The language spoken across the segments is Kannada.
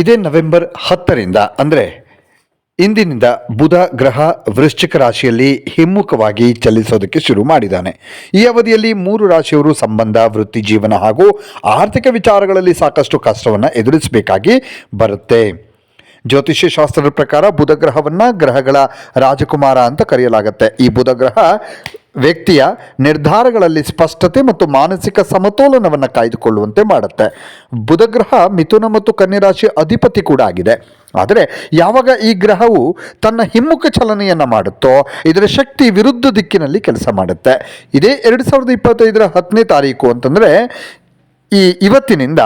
ಇದೇ ನವೆಂಬರ್ ಹತ್ತರಿಂದ, ಅಂದರೆ ಇಂದಿನಿಂದ ಬುಧ ಗ್ರಹ ವೃಶ್ಚಿಕ ರಾಶಿಯಲ್ಲಿ ಹಿಮ್ಮುಖವಾಗಿ ಚಲಿಸೋದಕ್ಕೆ ಶುರು ಮಾಡಿದ್ದಾನೆ. ಈ ಅವಧಿಯಲ್ಲಿ ಮೂರು ರಾಶಿಯವರು ಸಂಬಂಧ, ವೃತ್ತಿ, ಜೀವನ ಹಾಗೂ ಆರ್ಥಿಕ ವಿಚಾರಗಳಲ್ಲಿ ಸಾಕಷ್ಟು ಕಷ್ಟವನ್ನು ಎದುರಿಸಬೇಕಾಗಿ ಬರುತ್ತೆ. ಜ್ಯೋತಿಷ್ಯ ಶಾಸ್ತ್ರದ ಪ್ರಕಾರ ಬುಧ ಗ್ರಹವನ್ನು ಗ್ರಹಗಳ ರಾಜಕುಮಾರ ಅಂತ ಕರೆಯಲಾಗುತ್ತೆ. ಈ ಬುಧ ಗ್ರಹ ವ್ಯಕ್ತಿಯ ನಿರ್ಧಾರಗಳಲ್ಲಿ ಸ್ಪಷ್ಟತೆ ಮತ್ತು ಮಾನಸಿಕ ಸಮತೋಲನವನ್ನು ಕಾಯ್ದುಕೊಳ್ಳುವಂತೆ ಮಾಡುತ್ತೆ. ಬುಧಗ್ರಹ, ಮಿಥುನ ಮತ್ತು ಕನ್ಯರಾಶಿ ಅಧಿಪತಿ ಕೂಡ ಆಗಿದೆ. ಆದರೆ ಯಾವಾಗ ಈ ಗ್ರಹವು ತನ್ನ ಹಿಮ್ಮುಖ ಚಲನೆಯನ್ನು ಮಾಡುತ್ತೋ, ಇದರ ಶಕ್ತಿ ವಿರುದ್ಧ ದಿಕ್ಕಿನಲ್ಲಿ ಕೆಲಸ ಮಾಡುತ್ತೆ. ಇದೇ ಎರಡು ಸಾವಿರದ ಇಪ್ಪತ್ತೈದರ ಹತ್ತನೇ ತಾರೀಕು ಅಂತಂದರೆ ಈ ಇವತ್ತಿನಿಂದ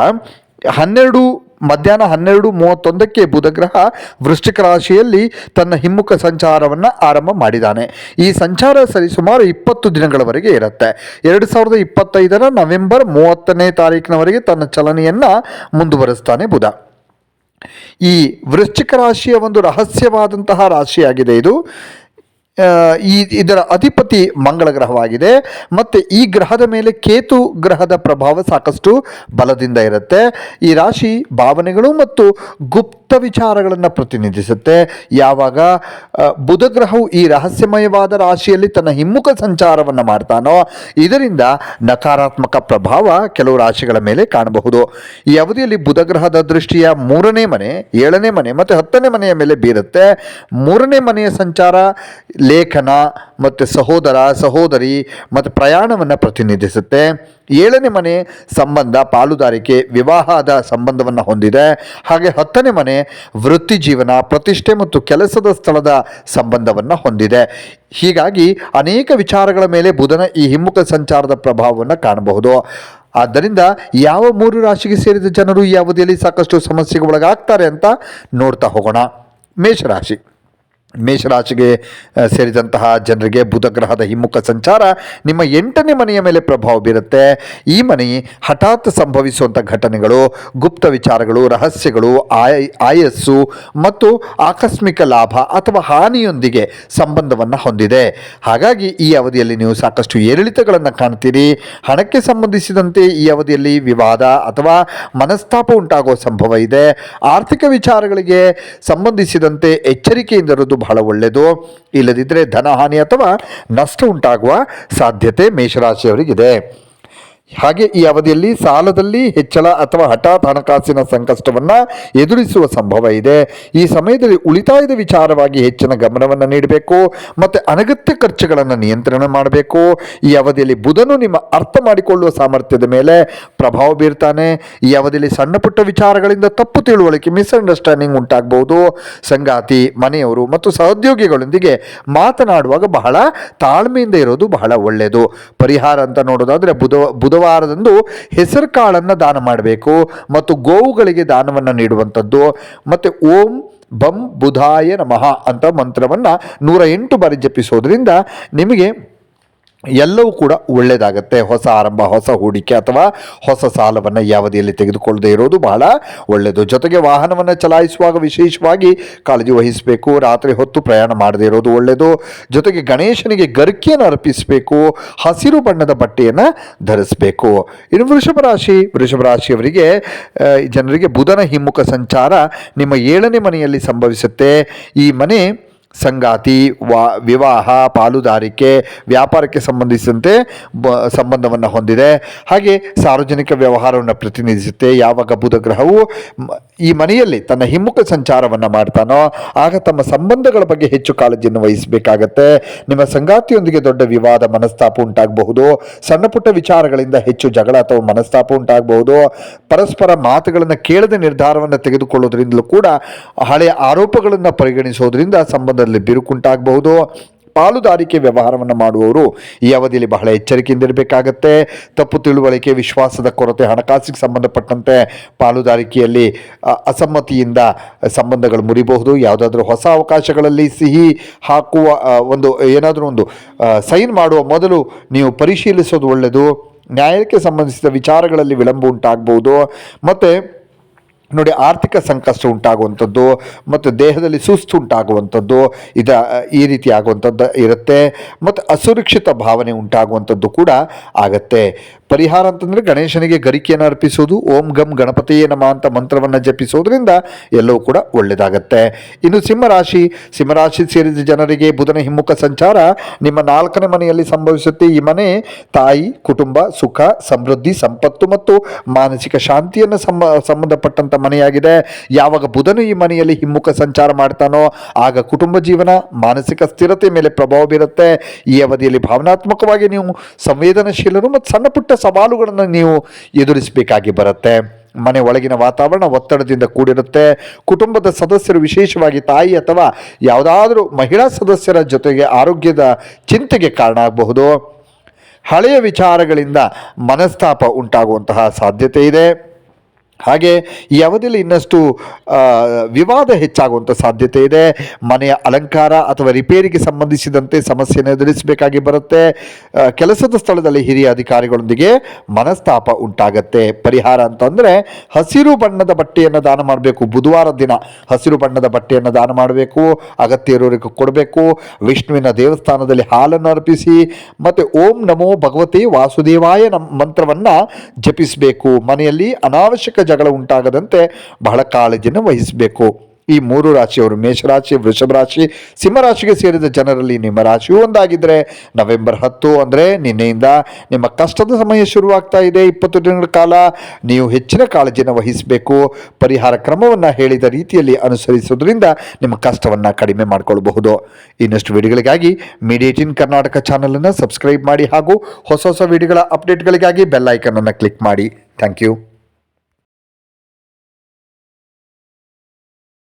ಹನ್ನೆರಡು ಮಧ್ಯಾಹ್ನ ಹನ್ನೆರಡು ಮೂವತ್ತೊಂದಕ್ಕೆ ಬುಧಗ್ರಹ ವೃಶ್ಚಿಕ ರಾಶಿಯಲ್ಲಿ ತನ್ನ ಹಿಮ್ಮುಖ ಸಂಚಾರವನ್ನು ಆರಂಭ ಮಾಡಿದ್ದಾನೆ. ಈ ಸಂಚಾರ ಸರಿಸುಮಾರು ಇಪ್ಪತ್ತು ದಿನಗಳವರೆಗೆ ಇರುತ್ತೆ. ಎರಡು ಸಾವಿರದ ಇಪ್ಪತ್ತೈದರ ನವೆಂಬರ್ ಮೂವತ್ತನೇ ತಾರೀಕಿನವರೆಗೆ ತನ್ನ ಚಲನೆಯನ್ನು ಮುಂದುವರೆಸ್ತಾನೆ ಬುಧ. ಈ ವೃಶ್ಚಿಕ ರಾಶಿಯ ಒಂದು ರಹಸ್ಯವಾದಂತಹ ರಾಶಿಯಾಗಿದೆ ಇದು. ಈ ಇದರ ಅಧಿಪತಿ ಮಂಗಳ ಗ್ರಹವಾಗಿದೆ ಮತ್ತು ಈ ಗ್ರಹದ ಮೇಲೆ ಕೇತು ಗ್ರಹದ ಪ್ರಭಾವ ಸಾಕಷ್ಟು ಬಲದಿಂದ ಇರುತ್ತೆ. ಈ ರಾಶಿ ಭಾವನೆಗಳು ಮತ್ತು ಗುಪ್ತ ವಿಚಾರಗಳನ್ನು ಪ್ರತಿನಿಧಿಸುತ್ತೆ. ಯಾವಾಗ ಬುಧ ಗ್ರಹವು ಈ ರಹಸ್ಯಮಯವಾದ ರಾಶಿಯಲ್ಲಿ ತನ್ನ ಹಿಮ್ಮುಖ ಸಂಚಾರವನ್ನು ಮಾಡ್ತಾನೋ, ಇದರಿಂದ ನಕಾರಾತ್ಮಕ ಪ್ರಭಾವ ಕೆಲವು ರಾಶಿಗಳ ಮೇಲೆ ಕಾಣಬಹುದು. ಈ ಅವಧಿಯಲ್ಲಿ ಬುಧ ಗ್ರಹದ ದೃಷ್ಟಿಯ ಮೂರನೇ ಮನೆ, ಏಳನೇ ಮನೆ ಮತ್ತು ಹತ್ತನೇ ಮನೆಯ ಮೇಲೆ ಬೀರುತ್ತೆ. ಮೂರನೇ ಮನೆಯ ಸಂಚಾರ ಲೇಖನ ಮತ್ತು ಸಹೋದರ, ಸಹೋದರಿ ಮತ್ತು ಪ್ರಯಾಣವನ್ನು ಪ್ರತಿನಿಧಿಸುತ್ತೆ. ಏಳನೇ ಮನೆ ಸಂಬಂಧ ಪಾಲುದಾರಿಕೆ ವಿವಾಹದ ಸಂಬಂಧವನ್ನು ಹೊಂದಿದೆ. ಹಾಗೆ ಹತ್ತನೇ ಮನೆ ವೃತ್ತಿ ಜೀವನ, ಪ್ರತಿಷ್ಠೆ ಮತ್ತು ಕೆಲಸದ ಸ್ಥಳದ ಸಂಬಂಧವನ್ನು ಹೊಂದಿದೆ. ಹೀಗಾಗಿ ಅನೇಕ ವಿಚಾರಗಳ ಮೇಲೆ ಬುಧನ ಈ ಹಿಮ್ಮುಖ ಸಂಚಾರದ ಪ್ರಭಾವವನ್ನು ಕಾಣಬಹುದು. ಆದ್ದರಿಂದ ಯಾವ ಮೂರು ರಾಶಿಗೆ ಸೇರಿದ ಜನರು ಅವಧಿಯಲ್ಲಿ ಸಾಕಷ್ಟು ಸಮಸ್ಯೆಗೆ ಒಳಗಾಗ್ತಾರೆ ಅಂತ ನೋಡ್ತಾ ಹೋಗೋಣ. ಮೇಷರಾಶಿ. ಮೇಷರಾಶಿಗೆ ಸೇರಿದಂತಹ ಜನರಿಗೆ ಬುಧ ಗ್ರಹದ ಹಿಮ್ಮುಖ ಸಂಚಾರ ನಿಮ್ಮ ಎಂಟನೇ ಮನೆಯ ಮೇಲೆ ಪ್ರಭಾವ ಬೀರುತ್ತೆ. ಈ ಮನೆ ಹಠಾತ್ ಸಂಭವಿಸುವಂಥ ಘಟನೆಗಳು, ಗುಪ್ತ ವಿಚಾರಗಳು, ರಹಸ್ಯಗಳು, ಆಯ, ಆಯಸ್ಸು ಮತ್ತು ಆಕಸ್ಮಿಕ ಲಾಭ ಅಥವಾ ಹಾನಿಯೊಂದಿಗೆ ಸಂಬಂಧವನ್ನು ಹೊಂದಿದೆ. ಹಾಗಾಗಿ ಈ ಅವಧಿಯಲ್ಲಿ ನೀವು ಸಾಕಷ್ಟು ಏರಿಳಿತಗಳನ್ನು ಕಾಣ್ತೀರಿ. ಹಣಕ್ಕೆ ಸಂಬಂಧಿಸಿದಂತೆ ಈ ಅವಧಿಯಲ್ಲಿ ವಿವಾದ ಅಥವಾ ಮನಸ್ತಾಪ ಉಂಟಾಗುವ ಸಂಭವ ಇದೆ. ಆರ್ಥಿಕ ವಿಚಾರಗಳಿಗೆ ಸಂಬಂಧಿಸಿದಂತೆ ಎಚ್ಚರಿಕೆಯಿಂದಿರೋದು ಬಹಳ ಒಳ್ಳೆಯದು. ಇಲ್ಲದಿದ್ದರೆ ಧನಹಾನಿ ಅಥವಾ ನಷ್ಟ ಉಂಟಾಗುವ ಸಾಧ್ಯತೆ ಮೇಷರಾಶಿಯವರಿಗಿದೆ. ಹಾಗೆ ಈ ಅವಧಿಯಲ್ಲಿ ಸಾಲದಲ್ಲಿ ಹೆಚ್ಚಳ ಅಥವಾ ಹಠಾತ್ ಹಣಕಾಸಿನ ಸಂಕಷ್ಟವನ್ನು ಎದುರಿಸುವ ಸಂಭವ ಇದೆ. ಈ ಸಮಯದಲ್ಲಿ ಉಳಿತಾಯದ ವಿಚಾರವಾಗಿ ಹೆಚ್ಚಿನ ಗಮನವನ್ನು ನೀಡಬೇಕು, ಮತ್ತು ಅನಗತ್ಯ ಖರ್ಚುಗಳನ್ನು ನಿಯಂತ್ರಣ ಮಾಡಬೇಕು. ಈ ಅವಧಿಯಲ್ಲಿ ಬುಧನು ನಿಮ್ಮ ಅರ್ಥ ಮಾಡಿಕೊಳ್ಳುವ ಸಾಮರ್ಥ್ಯದ ಮೇಲೆ ಪ್ರಭಾವ ಬೀರ್ತಾನೆ. ಈ ಅವಧಿಯಲ್ಲಿ ಸಣ್ಣ ಪುಟ್ಟ ವಿಚಾರಗಳಿಂದ ತಪ್ಪು ತಿಳುವಳಿಕೆ ಮಿಸ್ಅಂಡರ್ಸ್ಟ್ಯಾಂಡಿಂಗ್ ಉಂಟಾಗಬಹುದು. ಸಂಗಾತಿ, ಮನೆಯವರು ಮತ್ತು ಸಹೋದ್ಯೋಗಿಗಳೊಂದಿಗೆ ಮಾತನಾಡುವಾಗ ಬಹಳ ತಾಳ್ಮೆಯಿಂದ ಇರೋದು ಬಹಳ ಒಳ್ಳೆಯದು ಪರಿಹಾರ ಅಂತ ನೋಡೋದಾದರೆ ಬುಧ ಬುಧವಾರದಂದು ಹೆಸರು ಕಾಳನ್ನು ದಾನ ಮಾಡಬೇಕು ಮತ್ತು ಗೋವುಗಳಿಗೆ ದಾನವನ್ನು ನೀಡುವಂಥದ್ದು. ಮತ್ತು ಓಂ ಬಂ ಬುಧಾಯ ನಮಃ ಅಂತ ಮಂತ್ರವನ್ನು ನೂರ ಎಂಟು ಬಾರಿ ಜಪಿಸೋದ್ರಿಂದ ನಿಮಗೆ ಎಲ್ಲವೂ ಕೂಡ ಒಳ್ಳೆಯದಾಗತ್ತೆ ಹೊಸ ಆರಂಭ, ಹೊಸ ಹೂಡಿಕೆ ಅಥವಾ ಹೊಸ ಸಾಲವನ್ನು ತೆಗೆದುಕೊಳ್ಳದೇ ತೆಗೆದುಕೊಳ್ಳದೆ ಇರೋದು ಬಹಳ ಒಳ್ಳೆಯದು ಜೊತೆಗೆ ವಾಹನವನ್ನು ಚಲಾಯಿಸುವಾಗ ವಿಶೇಷವಾಗಿ ಕಾಳಜಿ ವಹಿಸಬೇಕು, ರಾತ್ರಿ ಹೊತ್ತು ಪ್ರಯಾಣ ಮಾಡದೇ ಇರೋದು ಒಳ್ಳೆಯದು ಜೊತೆಗೆ ಗಣೇಶನಿಗೆ ಗರ್ಕಿಯನ್ನು ಅರ್ಪಿಸಬೇಕು, ಹಸಿರು ಬಣ್ಣದ ಬಟ್ಟೆಯನ್ನು ಧರಿಸಬೇಕು. ಇನ್ನು ವೃಷಭ ರಾಶಿ, ವೃಷಭ ರಾಶಿಯವರಿಗೆ ಜನರಿಗೆ ಬುಧನ ಹಿಮ್ಮುಖ ಸಂಚಾರ ನಿಮ್ಮ ಏಳನೇ ಮನೆಯಲ್ಲಿ ಸಂಭವಿಸುತ್ತೆ. ಈ ಮನೆ ಸಂಗಾತಿ, ವಾ, ವಿವಾಹ, ಪಾಲುದಾರಿಕೆ, ವ್ಯಾಪಾರಕ್ಕೆ ಸಂಬಂಧಿಸಿದಂತೆ ಬ, ಸಂಬಂಧವನ್ನು ಹೊಂದಿದೆ. ಹಾಗೆ ಸಾರ್ವಜನಿಕ ವ್ಯವಹಾರವನ್ನು ಪ್ರತಿನಿಧಿಸುತ್ತೆ. ಯಾವಾಗ ಬುಧ ಗ್ರಹವು ಈ ಮನೆಯಲ್ಲಿ ತನ್ನ ಹಿಮ್ಮುಖ ಸಂಚಾರವನ್ನು ಮಾಡ್ತಾನೋ, ಆಗ ತಮ್ಮ ಸಂಬಂಧಗಳ ಬಗ್ಗೆ ಹೆಚ್ಚು ಕಾಳಜಿಯನ್ನು ವಹಿಸಬೇಕಾಗತ್ತೆ. ನಿಮ್ಮ ಸಂಗಾತಿಯೊಂದಿಗೆ ದೊಡ್ಡ ವಿವಾದ, ಮನಸ್ತಾಪ ಉಂಟಾಗಬಹುದು. ಸಣ್ಣ ಪುಟ್ಟ ವಿಚಾರಗಳಿಂದ ಹೆಚ್ಚು ಜಗಳ ಅಥವಾ ಮನಸ್ತಾಪ ಉಂಟಾಗಬಹುದು. ಪರಸ್ಪರ ಮಾತುಗಳನ್ನು ಕೇಳದೆ ನಿರ್ಧಾರವನ್ನು ತೆಗೆದುಕೊಳ್ಳೋದ್ರಿಂದಲೂ ಕೂಡ ಹಳೆಯ ಆರೋಪಗಳನ್ನು ಪರಿಗಣಿಸೋದ್ರಿಂದ ಸಂಬಂಧದಲ್ಲಿ ಬಿರುಕುಂಟಾಗಬಹುದು? ಪಾಲುದಾರಿಕೆ ವ್ಯವಹಾರವನ್ನು ಮಾಡುವವರು ಈ ಅವಧಿಯಲ್ಲಿ ಬಹಳ ಎಚ್ಚರಿಕೆಯಿಂದ ಇರಬೇಕಾಗತ್ತೆ. ತಪ್ಪು ತಿಳುವಳಿಕೆ, ವಿಶ್ವಾಸದ ಕೊರತೆ, ಹಣಕಾಸಿಗೆ ಸಂಬಂಧಪಟ್ಟಂತೆ ಪಾಲುದಾರಿಕೆಯಲ್ಲಿ ಅಸಮ್ಮತಿಯಿಂದ ಸಂಬಂಧಗಳು ಮುರಿಬಹುದು. ಯಾವುದಾದ್ರೂ ಹೊಸ ಅವಕಾಶಗಳಲ್ಲಿ ಸಿಹಿ ಹಾಕುವ ಒಂದು, ಏನಾದರೂ ಒಂದು ಸೈನ್ ಮಾಡುವ ಮೊದಲು ನೀವು ಪರಿಶೀಲಿಸೋದು ಒಳ್ಳೆಯದು. ನ್ಯಾಯಕ್ಕೆ ಸಂಬಂಧಿಸಿದ ವಿಚಾರಗಳಲ್ಲಿ ವಿಳಂಬ ಉಂಟಾಗಬಹುದು. ಮತ್ತು ನೋಡಿ, ಆರ್ಥಿಕ ಸಂಕಷ್ಟ ಉಂಟಾಗುವಂಥದ್ದು ಮತ್ತು ದೇಹದಲ್ಲಿ ಸುಸ್ತು ಉಂಟಾಗುವಂಥದ್ದು ಇದ, ಈ ರೀತಿ ಆಗುವಂಥದ್ದು ಇರುತ್ತೆ. ಮತ್ತು ಅಸುರಕ್ಷಿತ ಭಾವನೆ ಉಂಟಾಗುವಂಥದ್ದು ಕೂಡ ಆಗತ್ತೆ. ಪರಿಹಾರ ಅಂತಂದರೆ ಗಣೇಶನಿಗೆ ಗರಿಕೆಯನ್ನು ಅರ್ಪಿಸೋದು ಓಂ ಗಂ ಗಣಪತಿಯೇ ನಮ ಅಂತ ಮಂತ್ರವನ್ನು ಜಪಿಸೋದ್ರಿಂದ ಎಲ್ಲವೂ ಕೂಡ ಒಳ್ಳೆಯದಾಗತ್ತೆ. ಇನ್ನು ಸಿಂಹರಾಶಿ ಸಿಂಹರಾಶಿ ಸೇರಿದ ಜನರಿಗೆ ಬುಧನ ಹಿಮ್ಮುಖ ಸಂಚಾರ ನಿಮ್ಮ ನಾಲ್ಕನೇ ಮನೆಯಲ್ಲಿ ಸಂಭವಿಸುತ್ತೆ. ಈ ಮನೆ ತಾಯಿ, ಕುಟುಂಬ, ಸುಖ, ಸಮೃದ್ಧಿ, ಸಂಪತ್ತು ಮತ್ತು ಮಾನಸಿಕ ಶಾಂತಿಯನ್ನು ಸಂಬ ಸಂಬಂಧಪಟ್ಟಂಥ ಮನೆಯಾಗಿದೆ. ಯಾವಾಗ ಬುಧನು ಈ ಮನೆಯಲ್ಲಿ ಹಿಮ್ಮುಖ ಸಂಚಾರ ಮಾಡ್ತಾನೋ, ಆಗ ಕುಟುಂಬ ಜೀವನ ಮಾನಸಿಕ ಸ್ಥಿರತೆ ಮೇಲೆ ಪ್ರಭಾವ ಬೀರುತ್ತೆ. ಈ ಅವಧಿಯಲ್ಲಿ ಭಾವನಾತ್ಮಕವಾಗಿ ನೀವು ಸಂವೇದನಶೀಲರು ಮತ್ತು ಸಣ್ಣ ಪುಟ್ಟ ಸವಾಲುಗಳನ್ನು ನೀವು ಎದುರಿಸಬೇಕಾಗಿ ಬರುತ್ತೆ. ಮನೆ ಒಳಗಿನ ವಾತಾವರಣ ಒತ್ತಡದಿಂದ ಕೂಡಿರುತ್ತೆ. ಕುಟುಂಬದ ಸದಸ್ಯರು ವಿಶೇಷವಾಗಿ ತಾಯಿ ಅಥವಾ ಯಾವುದಾದ್ರೂ ಮಹಿಳಾ ಸದಸ್ಯರ ಜೊತೆಗೆ ಆರೋಗ್ಯದ ಚಿಂತೆಗೆ ಕಾರಣ ಆಗಬಹುದು. ಹಳೆಯ ವಿಚಾರಗಳಿಂದ ಮನಸ್ತಾಪ ಉಂಟಾಗುವಂತಹ ಸಾಧ್ಯತೆ ಇದೆ. ಹಾಗೆ ಈ ಅವಧಿಯಲ್ಲಿ ಇನ್ನಷ್ಟು ವಿವಾದ ಹೆಚ್ಚಾಗುವಂಥ ಸಾಧ್ಯತೆ ಇದೆ. ಮನೆಯ ಅಲಂಕಾರ ಅಥವಾ ರಿಪೇರಿಗೆ ಸಂಬಂಧಿಸಿದಂತೆ ಸಮಸ್ಯೆಯನ್ನು ಎದುರಿಸಬೇಕಾಗಿ ಬರುತ್ತೆ. ಕೆಲಸದ ಸ್ಥಳದಲ್ಲಿ ಹಿರಿಯ ಅಧಿಕಾರಿಗಳೊಂದಿಗೆ ಮನಸ್ತಾಪ ಉಂಟಾಗತ್ತೆ. ಪರಿಹಾರ ಅಂತಂದರೆ ಹಸಿರು ಬಣ್ಣದ ಬಟ್ಟೆಯನ್ನು ದಾನ ಮಾಡಬೇಕು. ಬುಧವಾರ ದಿನ ಹಸಿರು ಬಣ್ಣದ ಬಟ್ಟೆಯನ್ನು ದಾನ ಮಾಡಬೇಕು. ಅಗತ್ಯ ಇರೋರಿಗೆ ಕೊಡಬೇಕು. ವಿಷ್ಣುವಿನ ದೇವಸ್ಥಾನದಲ್ಲಿ ಹಾಲನ್ನು ಅರ್ಪಿಸಿ, ಮತ್ತು ಓಂ ನಮೋ ಭಗವತಿ ವಾಸುದೇವಾಯ ನಮ್ಮ ಮಂತ್ರವನ್ನು ಜಪಿಸಬೇಕು. ಮನೆಯಲ್ಲಿ ಅನಾವಶ್ಯಕ ಜಗಳ ಉಂಟಾಗದಂತೆ ಬಹಳ ಕಾಳಜಿಯನ್ನು ವಹಿಸಬೇಕು. ಈ ಮೂರು ರಾಶಿಯವರು ಮೇಷರಾಶಿ ವೃಷಭ ರಾಶಿ ಸಿಂಹರಾಶಿಗೆ ಸೇರಿದ ಜನರಲ್ಲಿ ನಿಮ್ಮ ರಾಶಿಯೂ ಒಂದಾಗಿದ್ದರೆ ನವೆಂಬರ್ ಹತ್ತು ಅಂದರೆ ನಿನ್ನೆಯಿಂದ ನಿಮ್ಮ ಕಷ್ಟದ ಸಮಯ ಶುರುವಾಗ್ತಾ ಇದೆ ಇಪ್ಪತ್ತು ದಿನಗಳ ಕಾಲ. ನೀವು ಹೆಚ್ಚಿನ ಕಾಳಜಿಯನ್ನು ವಹಿಸಬೇಕು. ಪರಿಹಾರ ಕ್ರಮವನ್ನು ಹೇಳಿದ ರೀತಿಯಲ್ಲಿ ಅನುಸರಿಸೋದ್ರಿಂದ ನಿಮ್ಮ ಕಷ್ಟವನ್ನು ಕಡಿಮೆ ಮಾಡಿಕೊಳ್ಳಬಹುದು ಇನ್ನಷ್ಟು ವಿಡಿಯೋಗಳಿಗಾಗಿ ಮೀಡಿಯೇಟ್ ಇನ್ ಕರ್ನಾಟಕ ಚಾನಲನ್ನು ಸಬ್ಸ್ಕ್ರೈಬ್ ಮಾಡಿ ಹಾಗೂ ಹೊಸ ಹೊಸ ವಿಡಿಯೋಗಳ ಅಪ್ಡೇಟ್ಗಳಿಗಾಗಿ ಬೆಲ್ ಐಕನನ್ನು ಕ್ಲಿಕ್ ಮಾಡಿ. Thank you.